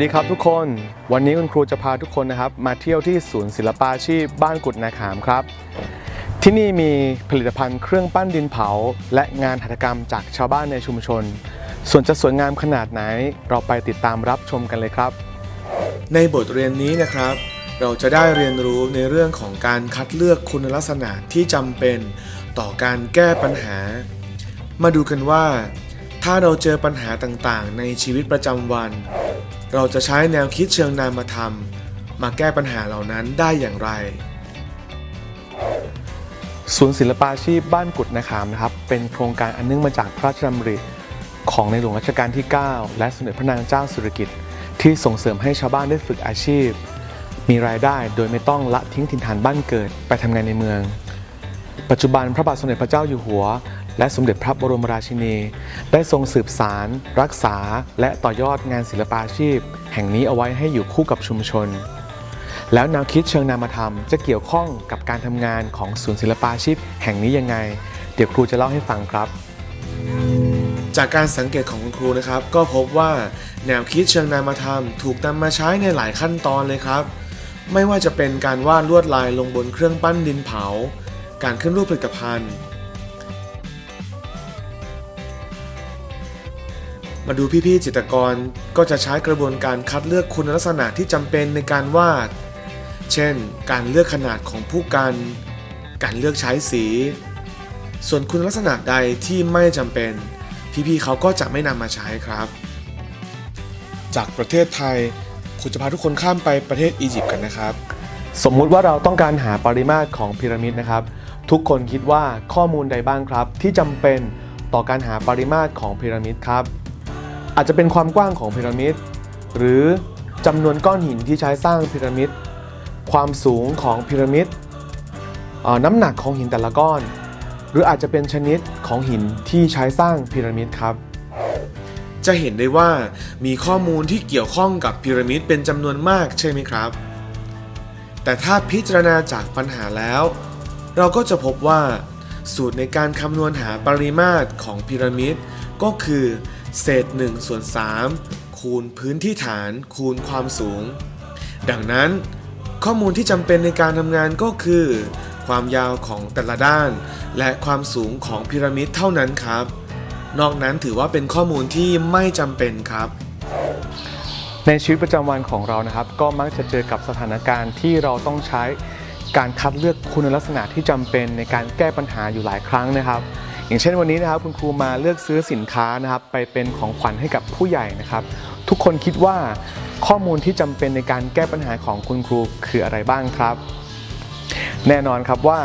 ดีครับทุกคน วันนี้คุณครูจะพาทุกคนนะครับ มาเที่ยวที่ศูนย์ศิลปาชีพบ้านกุดนาขามครับ ที่นี่มีผลิตภัณฑ์เครื่องปั้นดินเผา และงานหัตถกรรมจากชาวบ้านในชุมชน ส่วนจะสวยงามขนาดไหน เราไปติดตามรับชมกันเลยครับ ในบทเรียนนี้นะครับ เราจะได้เรียนรู้ในเรื่องของการคัดเลือกคุณลักษณะที่จำเป็น ต่อการแก้ปัญหา มาดูกันว่า ถ้าเราเจอปัญหาต่างๆ ในชีวิตประจำวัน เราจะใช้แนวคิดเชิงนามธรรม มาแก้ปัญหาเหล่านั้นได้อย่างไร ศูนย์ศิลปาชีพบ้านกุดนาขามนะครับ เป็นโครงการอันเนื่องมาจากพระราชดำริของในหลวงรัชกาลที่ 9 และสมเด็จพระนางเจ้าสิริกิติ์ที่ส่งเสริมให้ชาวบ้านได้ฝึกอาชีพ มีรายได้โดยไม่ต้องละทิ้งถิ่นฐานบ้านเกิดไปทำงานในเมือง ปัจจุบันพระบาทสมเด็จพระเจ้าอยู่หัว และสมเด็จพระบรมราชินี ได้ทรงสืบสาร รักษา และต่อยอดงานศิลปาชีพ แห่งนี้เอาไว้ให้อยู่คู่กับชุมชน แล้วแนวคิดเชิงนามธรรมจะเกี่ยวข้องกับการทำงานของศูนย์ศิลปาชีพ แห่งนี้ยังไง เดี๋ยวครูจะเล่าให้ฟังครับจากการสังเกตของคุณครูนะครับ ก็พบว่าแนวคิดเชิงนามธรรม ถูกนำมาใช้ในหลายขั้นตอนเลยครับ ไม่ว่าจะเป็นการวาดลวดลายลงบนเครื่องปั้นดินเผา การขึ้นรูปผลิตภัณฑ์ มาดูพี่ๆจิตรกรก็จะใช้กระบวนการคัดเลือกคุณลักษณะที่จำเป็นในการวาด เช่น การเลือกขนาดของผู้กัน การเลือกใช้สี ส่วนคุณลักษณะใดที่ไม่จำเป็น พี่ๆเขาก็จะไม่นำมาใช้ครับ จากประเทศไทยคุณจะพาทุกคนข้ามไปประเทศอียิปต์กันนะครับ สมมุติว่าเราต้องการหาปริมาตรของพีระมิดนะครับ ทุกคนคิดว่าข้อมูลใดบ้างครับ ที่จำเป็นต่อการหาปริมาตรของพีระมิดครับ อาจจะเป็นความกว้างของพีระมิดหรือจำนวนก้อนหินที่ใช้สร้างพีระมิดความสูงของพีระมิดน้ำหนักของหินแต่ละก้อน หรืออาจจะเป็นชนิดของหินที่ใช้สร้างพีระมิดครับ จะเห็นได้ว่ามีข้อมูลที่เกี่ยวข้องกับพีระมิดเป็นจำนวนมากใช่ไหมครับ แต่ถ้าพิจารณาจากปัญหาแล้ว เราก็จะพบว่า สูตรในการคำนวณหาปริมาตรของพีระมิดก็คือ เศษ1ส่วน3คูณพื้นที่ฐาน คูณความสูง ดังนั้น ข้อมูลที่จำเป็นในการทำงานก็คือ ความยาวของแต่ละด้าน และความสูงของพีระมิดเท่านั้นครับ นอกนั้นถือว่าเป็นข้อมูลที่ไม่จำเป็นครับในชีวิตประจำวันของเรานะครับ ก็มักจะเจอกับสถานการณ์ที่เราต้องใช้การคัดเลือกคุณลักษณะที่จำเป็นในการแก้ปัญหาอยู่หลายครั้งนะครับ อย่างเช่นวันนี้นะครับคุณครูมาเลือกซื้อสินค้านะครับไปเป็นของขวัญให้กับผู้ใหญ่นะครับ ทุกคนคิดว่าข้อมูลที่จำเป็นในการแก้ปัญหาของคุณครูคืออะไรบ้างครับ แน่นอนครับว่า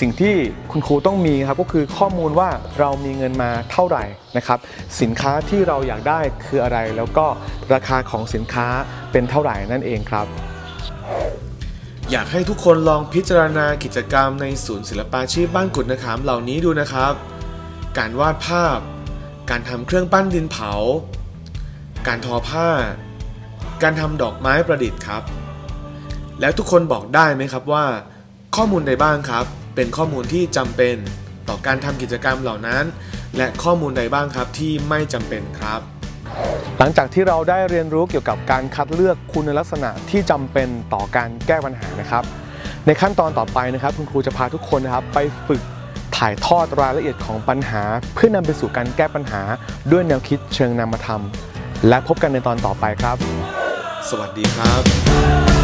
สิ่งที่คุณครูต้องมีครับก็คือข้อมูลว่าเรามีเงินมาเท่าไหร่นะครับ สินค้าที่เราอยากได้คืออะไร แล้วก็ราคาของสินค้าเป็นเท่าไหร่นั่นเองครับ อยากให้ทุกคนลองพิจารณากิจกรรมในศูนย์ศิลปาชีพบ้านกุดนะครับเหล่านี้ดูนะครับ การวาดภาพ การทำเครื่องปั้นดินเผา การทอผ้า การทำดอกไม้ประดิษฐ์ครับ แล้วทุกคนบอกได้ไหมครับว่า ข้อมูลใดบ้างครับ เป็นข้อมูลที่จำเป็นต่อการทำกิจกรรมเหล่านั้น และข้อมูลใดบ้างครับที่ไม่จำเป็นครับ หลังจากที่เราได้เรียนรู้เกี่ยวกับการคัดเลือกคุณลักษณะที่จำเป็นต่อการแก้ปัญหานะครับ ในขั้นตอนต่อไปนะครับ คุณครูจะพาทุกคนนะครับไปฝึก ถ่ายทอดรายละเอียดของปัญหา เพื่อนำไปสู่การแก้ปัญหาด้วยแนวคิดเชิงนามธรรม และพบกันในตอนต่อไปครับ สวัสดีครับ